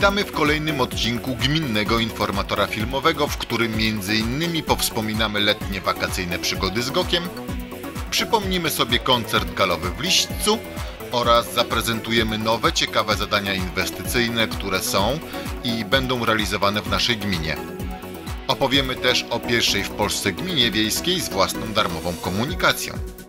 Witamy w kolejnym odcinku Gminnego Informatora Filmowego, w którym m.in. powspominamy letnie wakacyjne przygody z Gokiem, przypomnimy sobie koncert galowy w Liśćcu oraz zaprezentujemy nowe, ciekawe zadania inwestycyjne, które są i będą realizowane w naszej gminie. Opowiemy też o pierwszej w Polsce gminie wiejskiej z własną darmową komunikacją.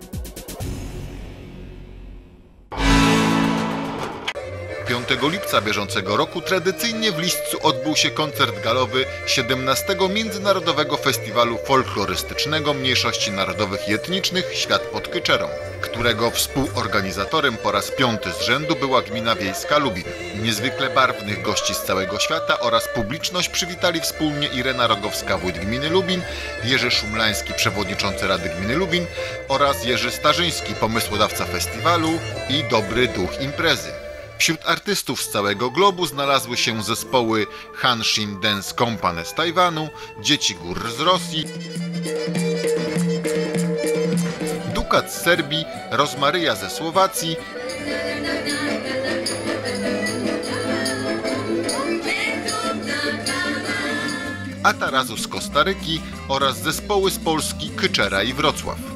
Lipca bieżącego roku tradycyjnie w Listcu odbył się koncert galowy 17 Międzynarodowego Festiwalu Folklorystycznego Mniejszości Narodowych i Etnicznych Świat pod Kyczerą, którego współorganizatorem po raz piąty z rzędu była gmina wiejska Lubin. Niezwykle barwnych gości z całego świata oraz publiczność przywitali wspólnie Irena Rogowska, wójt gminy Lubin, Jerzy Szumlański, przewodniczący Rady Gminy Lubin oraz Jerzy Starzyński, pomysłodawca festiwalu i dobry duch imprezy. Wśród artystów z całego globu znalazły się zespoły Hanshin Dance Company z Tajwanu, Dzieci Gór z Rosji, Dukat z Serbii, Rozmaryja ze Słowacji, Atarazu z Kostaryki oraz zespoły z Polski Kyczera i Wrocław.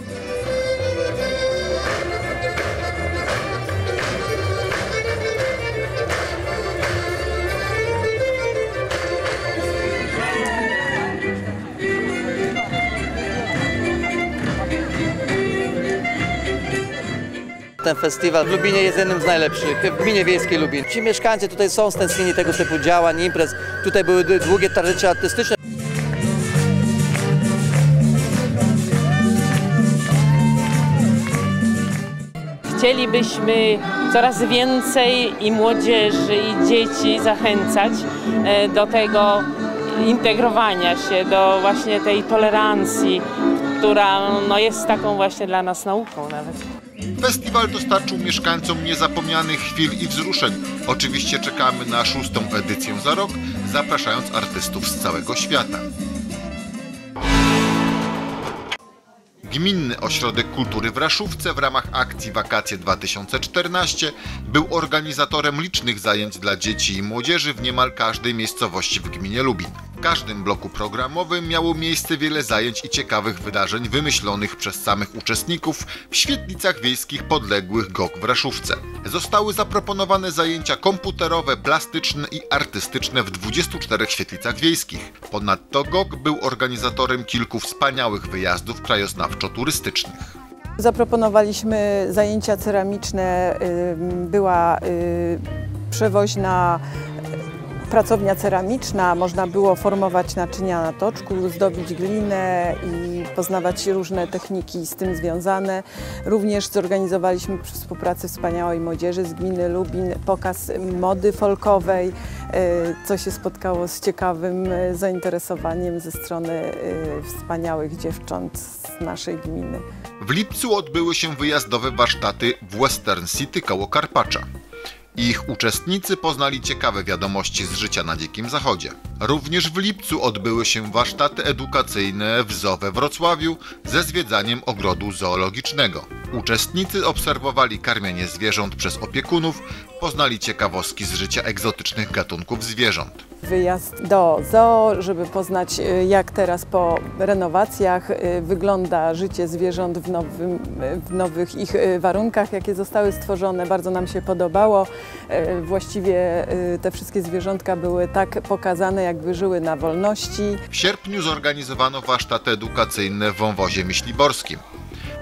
Ten festiwal w Lubinie jest jednym z najlepszych, w gminie wiejskiej Lubin. Ci mieszkańcy tutaj są stęsknieni tego typu działań, imprez. Tutaj były długie tradycje artystyczne. Chcielibyśmy coraz więcej i młodzieży, i dzieci zachęcać e, do tego integrowania się, do właśnie tej tolerancji, która no, jest taką właśnie dla nas nauką nawet. Festiwal dostarczył mieszkańcom niezapomnianych chwil i wzruszeń. Oczywiście czekamy na szóstą edycję za rok, zapraszając artystów z całego świata. Gminny Ośrodek Kultury w Raszówce w ramach akcji Wakacje 2014 był organizatorem licznych zajęć dla dzieci i młodzieży w niemal każdej miejscowości w gminie Lubin. W każdym bloku programowym miało miejsce wiele zajęć i ciekawych wydarzeń wymyślonych przez samych uczestników w świetlicach wiejskich podległych GOK w Raszówce. Zostały zaproponowane zajęcia komputerowe, plastyczne i artystyczne w 24 świetlicach wiejskich. Ponadto GOK był organizatorem kilku wspaniałych wyjazdów krajoznawczo-turystycznych. Zaproponowaliśmy zajęcia ceramiczne, była y, przewoźna pracownia ceramiczna, można było formować naczynia na toczku, zdobić glinę i poznawać różne techniki z tym związane. Również zorganizowaliśmy przy współpracy wspaniałej młodzieży z gminy Lubin pokaz mody folkowej, y, co się spotkało z ciekawym y, zainteresowaniem ze strony y, wspaniałych dziewcząt z naszej gminy. W lipcu odbyły się wyjazdowe warsztaty w Western City koło Karpacza. Ich uczestnicy poznali ciekawe wiadomości z życia na Dzikim Zachodzie. Również w lipcu odbyły się warsztaty edukacyjne w ZOO we Wrocławiu ze zwiedzaniem ogrodu zoologicznego. Uczestnicy obserwowali karmienie zwierząt przez opiekunów, poznali ciekawostki z życia egzotycznych gatunków zwierząt. Wyjazd do zoo, żeby poznać y, jak teraz po renowacjach y, wygląda życie zwierząt w, nowym, w nowych ich y, warunkach, jakie zostały stworzone. Bardzo nam się podobało. Właściwie te wszystkie zwierzątka były tak pokazane, jakby żyły na wolności. W sierpniu zorganizowano warsztaty edukacyjne w wąwozie myśliborskim.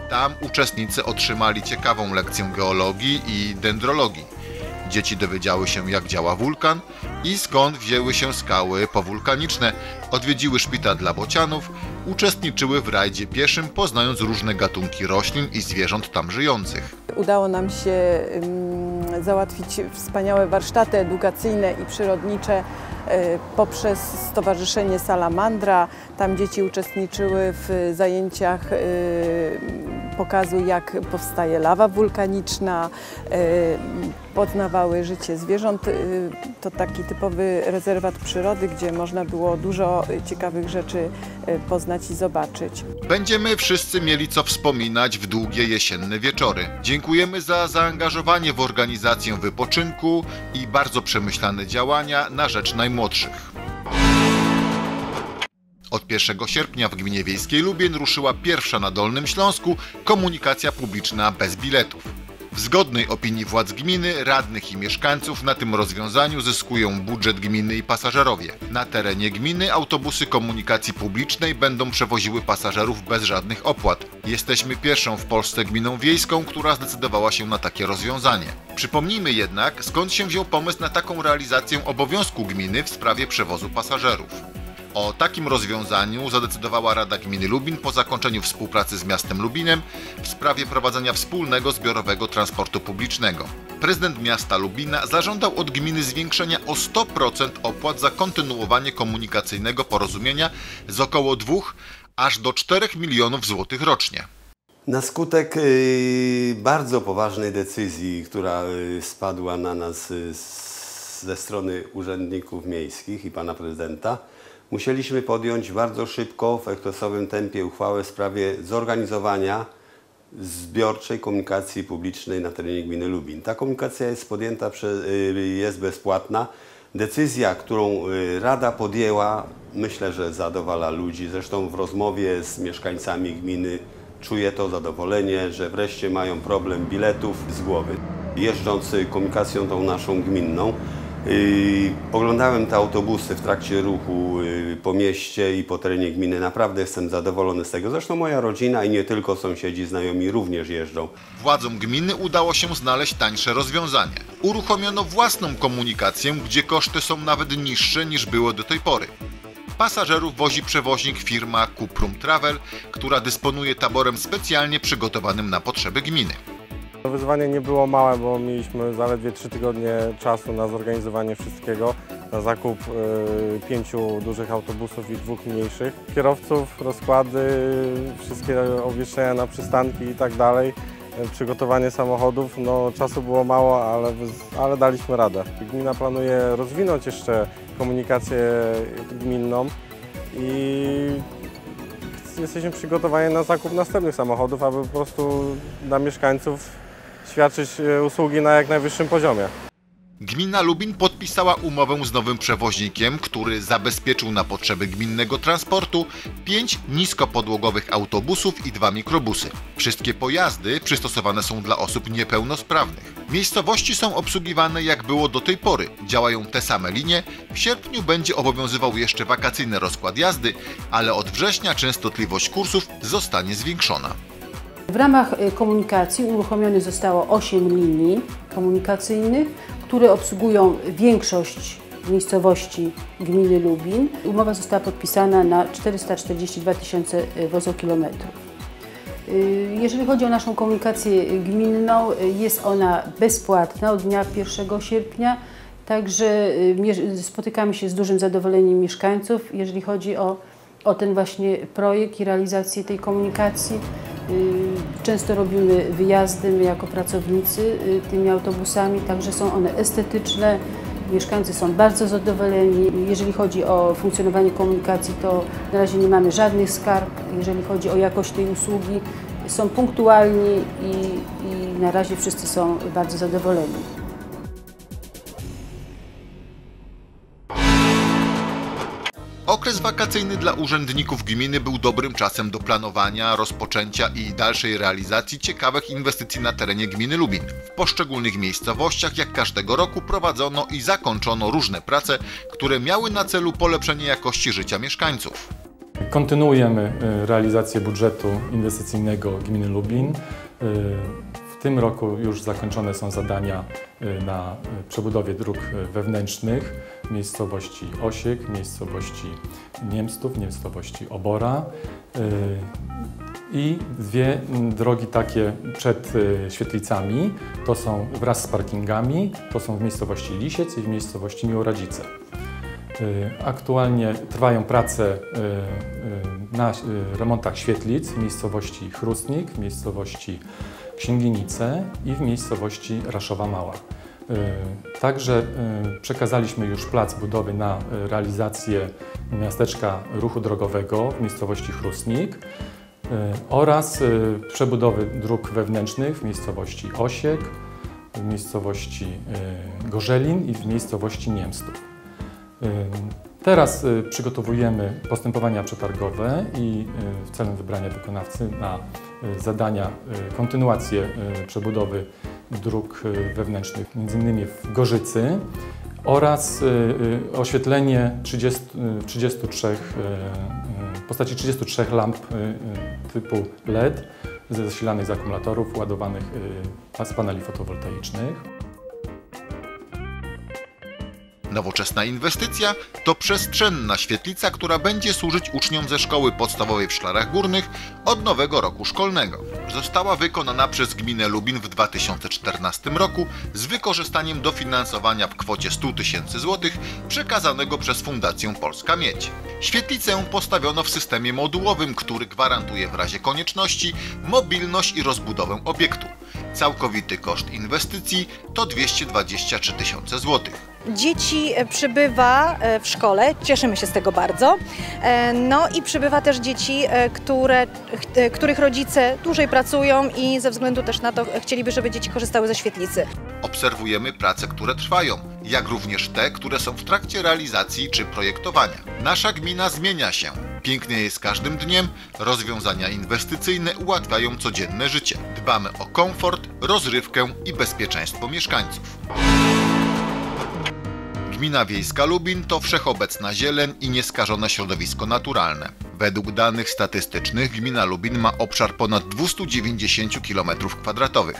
Tam uczestnicy otrzymali ciekawą lekcję geologii i dendrologii. Dzieci dowiedziały się, jak działa wulkan i skąd wzięły się skały powulkaniczne, odwiedziły szpital dla bocianów, uczestniczyły w rajdzie pieszym, poznając różne gatunki roślin i zwierząt tam żyjących. Udało nam się ym, załatwić wspaniałe warsztaty edukacyjne i przyrodnicze poprzez Stowarzyszenie Salamandra. Tam dzieci uczestniczyły w zajęciach e, pokazu, jak powstaje lawa wulkaniczna, e, poznawały życie zwierząt. To taki typowy rezerwat przyrody, gdzie można było dużo ciekawych rzeczy poznać i zobaczyć. Będziemy wszyscy mieli co wspominać w długie jesienne wieczory. Dziękujemy za zaangażowanie w organizację wypoczynku i bardzo przemyślane działania na rzecz najmłodszych. Od 1 sierpnia w gminie wiejskiej Lubień ruszyła pierwsza na Dolnym Śląsku komunikacja publiczna bez biletów. W zgodnej opinii władz gminy, radnych i mieszkańców na tym rozwiązaniu zyskują budżet gminy i pasażerowie. Na terenie gminy autobusy komunikacji publicznej będą przewoziły pasażerów bez żadnych opłat. Jesteśmy pierwszą w Polsce gminą wiejską, która zdecydowała się na takie rozwiązanie. Przypomnijmy jednak, skąd się wziął pomysł na taką realizację obowiązku gminy w sprawie przewozu pasażerów. O takim rozwiązaniu zadecydowała Rada Gminy Lubin po zakończeniu współpracy z miastem Lubinem w sprawie prowadzenia wspólnego zbiorowego transportu publicznego. Prezydent miasta Lubina zażądał od gminy zwiększenia o 100% opłat za kontynuowanie komunikacyjnego porozumienia z około 2 aż do 4 milionów złotych rocznie. Na skutek y, bardzo poważnej decyzji, która y, spadła na nas y, ze strony urzędników miejskich i pana prezydenta, musieliśmy podjąć bardzo szybko, w ekspresowym tempie uchwałę w sprawie zorganizowania zbiorczej komunikacji publicznej na terenie gminy Lubin. Ta komunikacja jest podjęta, prze, y, jest bezpłatna. Decyzja, którą y, Rada podjęła, myślę, że zadowala ludzi. Zresztą w rozmowie z mieszkańcami gminy czuję to zadowolenie, że wreszcie mają problem biletów z głowy. Jeżdżąc y, komunikacją tą naszą gminną, oglądałem te autobusy w trakcie ruchu yy, po mieście i po terenie gminy. Naprawdę jestem zadowolony z tego. Zresztą moja rodzina i nie tylko sąsiedzi, znajomi również jeżdżą. Władzom gminy udało się znaleźć tańsze rozwiązanie. Uruchomiono własną komunikację, gdzie koszty są nawet niższe niż było do tej pory. Pasażerów wozi przewoźnik firma Cuprum Travel, która dysponuje taborem specjalnie przygotowanym na potrzeby gminy. Wyzwanie nie było małe, bo mieliśmy zaledwie 3 tygodnie czasu na zorganizowanie wszystkiego, na zakup y, pięciu dużych autobusów i dwóch mniejszych. Kierowców, rozkłady, wszystkie obwieszczenia na przystanki i tak dalej. Y, Przygotowanie samochodów, no czasu było mało, ale, ale daliśmy radę. Gmina planuje rozwinąć jeszcze komunikację gminną i jesteśmy przygotowani na zakup następnych samochodów, aby po prostu dla mieszkańców świadczyć e, usługi na jak najwyższym poziomie. Gmina Lubin podpisała umowę z nowym przewoźnikiem, który zabezpieczył na potrzeby gminnego transportu pięć niskopodłogowych autobusów i dwa mikrobusy. Wszystkie pojazdy przystosowane są dla osób niepełnosprawnych. Miejscowości są obsługiwane jak było do tej pory. Działają te same linie. W sierpniu będzie obowiązywał jeszcze wakacyjny rozkład jazdy, ale od września częstotliwość kursów zostanie zwiększona. W ramach y, komunikacji uruchomionych zostało 8 linii komunikacyjnych, które obsługują większość miejscowości gminy Lubin. Umowa została podpisana na 442 tysiące y, wozokilometrów. Y, Jeżeli chodzi o naszą komunikację gminną, jest ona bezpłatna od dnia 1 sierpnia, także spotykamy się z dużym zadowoleniem mieszkańców, jeżeli chodzi o, o ten właśnie projekt i realizację tej komunikacji. Często robimy wyjazdy my jako pracownicy y, tymi autobusami, także są one estetyczne. Mieszkańcy są bardzo zadowoleni. Jeżeli chodzi o funkcjonowanie komunikacji, to na razie nie mamy żadnych skarg. Jeżeli chodzi o jakość tej usługi, są punktualni i, i na razie wszyscy są bardzo zadowoleni. Okres wakacyjny dla urzędników gminy był dobrym czasem do planowania, rozpoczęcia i dalszej realizacji ciekawych inwestycji na terenie gminy Lubin. W poszczególnych miejscowościach, jak każdego roku, prowadzono i zakończono różne prace, które miały na celu polepszenie jakości życia mieszkańców. Kontynuujemy y, realizację budżetu inwestycyjnego gminy Lublin. Tym roku już zakończone są zadania y, na y, przebudowie dróg y, wewnętrznych miejscowości Osiek, miejscowości Niemstów, miejscowości Obora i dwie mm, drogi takie przed Świetlicami. To są wraz z parkingami, to są w miejscowości Lisiec i w miejscowości Miłoradzice. Aktualnie trwają prace na remontach świetlic w miejscowości Chrustnik, w miejscowości Księginice i w miejscowości Raszowa Mała. Y, Także y, przekazaliśmy już plac budowy na y, realizację miasteczka ruchu drogowego w miejscowości Chrustnik y, oraz przebudowy dróg wewnętrznych w miejscowości Osiek, w miejscowości Gorzelin i w miejscowości Niemstów. Teraz y, przygotowujemy postępowania przetargowe i y, celem wybrania wykonawcy na y, zadania, kontynuację przebudowy dróg wewnętrznych, m.in. w Gorzycy oraz oświetlenie 30, y, 33, y, y, w postaci 33 lamp typu LED zasilanych z akumulatorów ładowanych z paneli fotowoltaicznych. Nowoczesna inwestycja to przestrzenna świetlica, która będzie służyć uczniom ze szkoły podstawowej w Szklarach Górnych od nowego roku szkolnego. Została wykonana przez gminę Lubin w 2014 roku z wykorzystaniem dofinansowania w kwocie 100 tysięcy złotych przekazanego przez Fundację Polska Miedź. Świetlicę postawiono w systemie modułowym, który gwarantuje w razie konieczności mobilność i rozbudowę obiektu. Całkowity koszt inwestycji to 223 tysiące złotych. Dzieci e, przybywa e, w szkole, cieszymy się z tego bardzo. E, No i przybywa też dzieci, które, ch- których rodzice dłużej pracują i ze względu też na to chcieliby, żeby dzieci korzystały ze świetlicy. Obserwujemy prace, które trwają, jak również te, które są w trakcie realizacji czy projektowania. Nasza gmina zmienia się. Pięknie jest każdym dniem, rozwiązania inwestycyjne ułatwiają codzienne życie. Dbamy o komfort, rozrywkę i bezpieczeństwo mieszkańców. Gmina Wiejska Lubin to wszechobecna zieleń i nieskażone środowisko naturalne. Według danych statystycznych gmina Lubin ma obszar ponad 290 km2.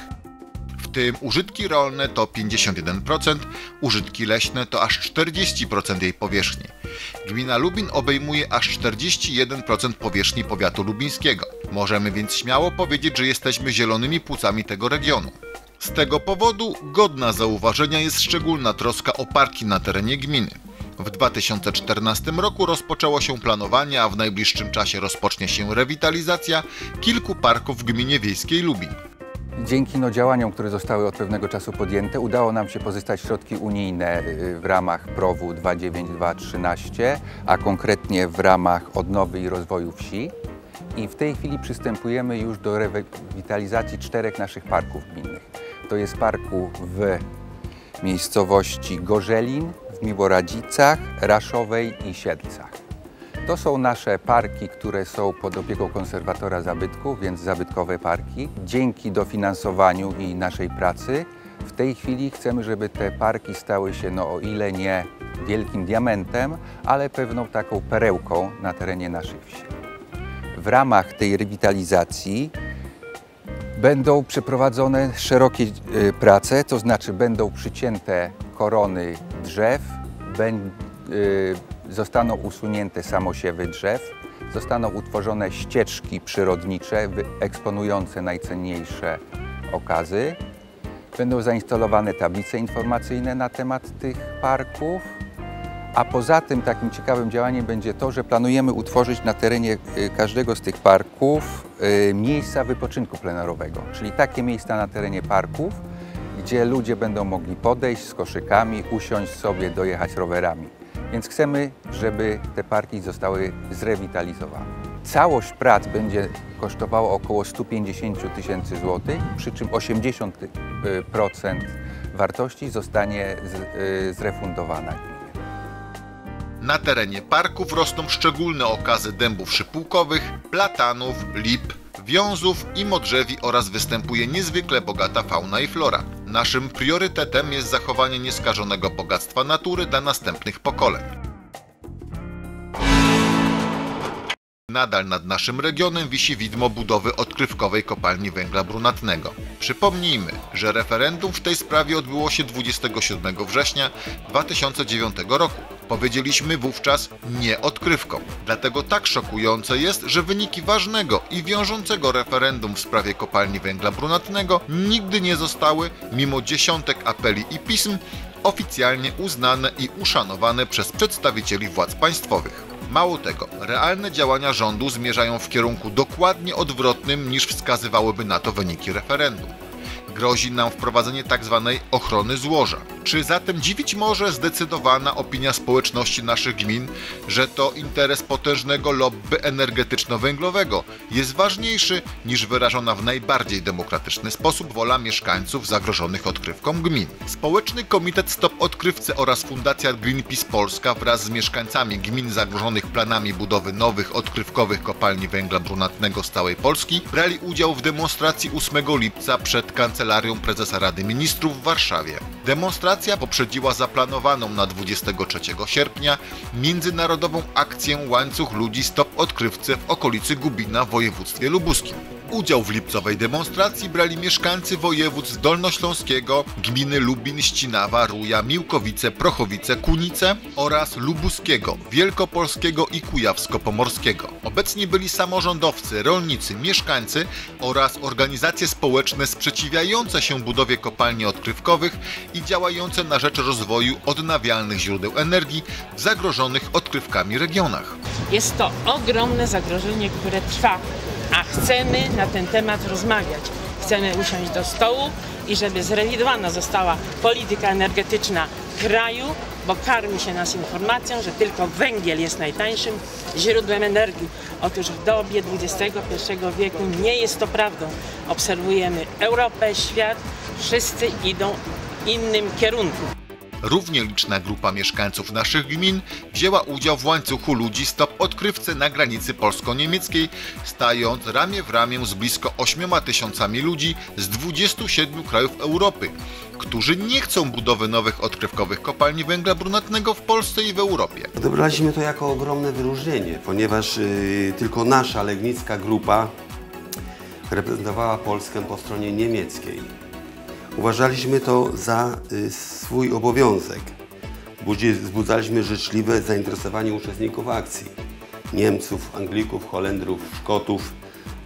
Tym użytki rolne to 51%, użytki leśne to aż 40% jej powierzchni. Gmina Lubin obejmuje aż 41% powierzchni powiatu lubińskiego. Możemy więc śmiało powiedzieć, że jesteśmy zielonymi płucami tego regionu. Z tego powodu godna zauważenia jest szczególna troska o parki na terenie gminy. W 2014 roku rozpoczęło się planowanie, a w najbliższym czasie rozpocznie się rewitalizacja kilku parków w gminie wiejskiej Lubin. Dzięki no, działaniom, które zostały od pewnego czasu podjęte, udało nam się pozyskać środki unijne w ramach PROW 29213, a konkretnie w ramach odnowy i rozwoju wsi. I w tej chwili przystępujemy już do rewitalizacji czterech naszych parków gminnych. To jest parku w miejscowości Gorzelin, w Miłoradzicach, Raszowej i Siedlcach. To są nasze parki, które są pod opieką konserwatora zabytków, więc zabytkowe parki. Dzięki dofinansowaniu i naszej pracy w tej chwili chcemy, żeby te parki stały się, no o ile nie wielkim diamentem, ale pewną taką perełką na terenie naszych wsi. W ramach tej rewitalizacji będą przeprowadzone szerokie y, prace, to znaczy będą przycięte korony drzew, y, zostaną usunięte samosiewy drzew, zostaną utworzone ścieżki przyrodnicze eksponujące najcenniejsze okazy. Będą zainstalowane tablice informacyjne na temat tych parków. A poza tym takim ciekawym działaniem będzie to, że planujemy utworzyć na terenie y, każdego z tych parków y, miejsca wypoczynku plenerowego, czyli takie miejsca na terenie parków, gdzie ludzie będą mogli podejść z koszykami, usiąść sobie, dojechać rowerami. Więc chcemy, żeby te parki zostały zrewitalizowane. Całość prac będzie kosztowała około 150 tysięcy złotych, przy czym 80% wartości zostanie y, zrefundowana. Na terenie parków rosną szczególne okazy dębów szypułkowych, platanów, lip, wiązów i modrzewi oraz występuje niezwykle bogata fauna i flora. Naszym priorytetem jest zachowanie nieskażonego bogactwa natury dla następnych pokoleń. Nadal nad naszym regionem wisi widmo budowy odkrywkowej kopalni węgla brunatnego. Przypomnijmy, że referendum w tej sprawie odbyło się 27 września 2009 roku. Powiedzieliśmy wówczas nie odkrywką. Dlatego tak szokujące jest, że wyniki ważnego i wiążącego referendum w sprawie kopalni węgla brunatnego nigdy nie zostały, mimo dziesiątek apeli i pism, oficjalnie uznane i uszanowane przez przedstawicieli władz państwowych. Mało tego, realne działania rządu zmierzają w kierunku dokładnie odwrotnym niż wskazywałyby na to wyniki referendum. Grozi nam wprowadzenie tzw. ochrony złoża. Czy zatem dziwić może zdecydowana opinia społeczności naszych gmin, że to interes potężnego lobby energetyczno-węglowego jest ważniejszy niż wyrażona w najbardziej demokratyczny sposób wola mieszkańców zagrożonych odkrywką gmin? Społeczny Komitet Stop Odkrywcy oraz Fundacja Greenpeace Polska wraz z mieszkańcami gmin zagrożonych planami budowy nowych odkrywkowych kopalni węgla brunatnego z całej Polski brali udział w demonstracji 8 lipca przed Kancelarią Prezesa Rady Ministrów w Warszawie. Demonstracja poprzedziła zaplanowaną na 23 sierpnia międzynarodową akcję Łańcuch Ludzi Stop Odkrywcy w okolicy Gubina w województwie lubuskim. Udział w lipcowej demonstracji brali mieszkańcy województw dolnośląskiego, gminy Lubin, Ścinawa, Ruja, Miłkowice, Prochowice, Kunice oraz lubuskiego, wielkopolskiego i kujawsko-pomorskiego. Obecni byli samorządowcy, rolnicy, mieszkańcy oraz organizacje społeczne sprzeciwiające się budowie kopalni odkrywkowych i działające na rzecz rozwoju odnawialnych źródeł energii w zagrożonych odkrywkami regionach. Jest to ogromne zagrożenie, które trwa, a chcemy na ten temat rozmawiać. Chcemy usiąść do stołu i żeby zrewidowana została polityka energetyczna kraju, bo karmi się nas informacją, że tylko węgiel jest najtańszym źródłem energii. Otóż w dobie XXI wieku nie jest to prawdą. Obserwujemy Europę, świat, wszyscy idą innym kierunku. Równie liczna grupa mieszkańców naszych gmin wzięła udział w łańcuchu ludzi stop odkrywcy na granicy polsko-niemieckiej, stając ramię w ramię z blisko 8 tysiącami ludzi z 27 krajów Europy, którzy nie chcą budowy nowych odkrywkowych kopalni węgla brunatnego w Polsce i w Europie. Odebraliśmy to jako ogromne wyróżnienie, ponieważ y, tylko nasza legnicka grupa reprezentowała Polskę po stronie niemieckiej. Uważaliśmy to za y, swój obowiązek. Budzi, wzbudzaliśmy życzliwe zainteresowanie uczestników akcji. Niemców, Anglików, Holendrów, Szkotów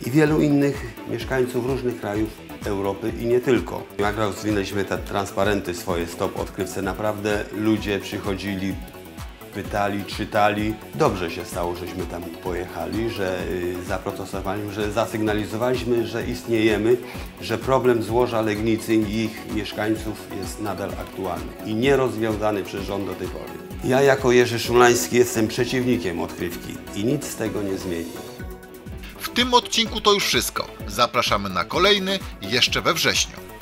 i wielu innych mieszkańców różnych krajów Europy i nie tylko. Jak rozwinęliśmy te transparenty swoje Stop Odkrywce, naprawdę ludzie przychodzili, pytali, czytali. Dobrze się stało, żeśmy tam pojechali, że y, zaprotestowaliśmy, że zasygnalizowaliśmy, że istniejemy, że problem złoża Legnicy i ich mieszkańców jest nadal aktualny i nierozwiązany przez rząd do tej pory. Ja jako Jerzy Szulański jestem przeciwnikiem odkrywki i nic z tego nie zmieni. W tym odcinku to już wszystko. Zapraszamy na kolejny jeszcze we wrześniu.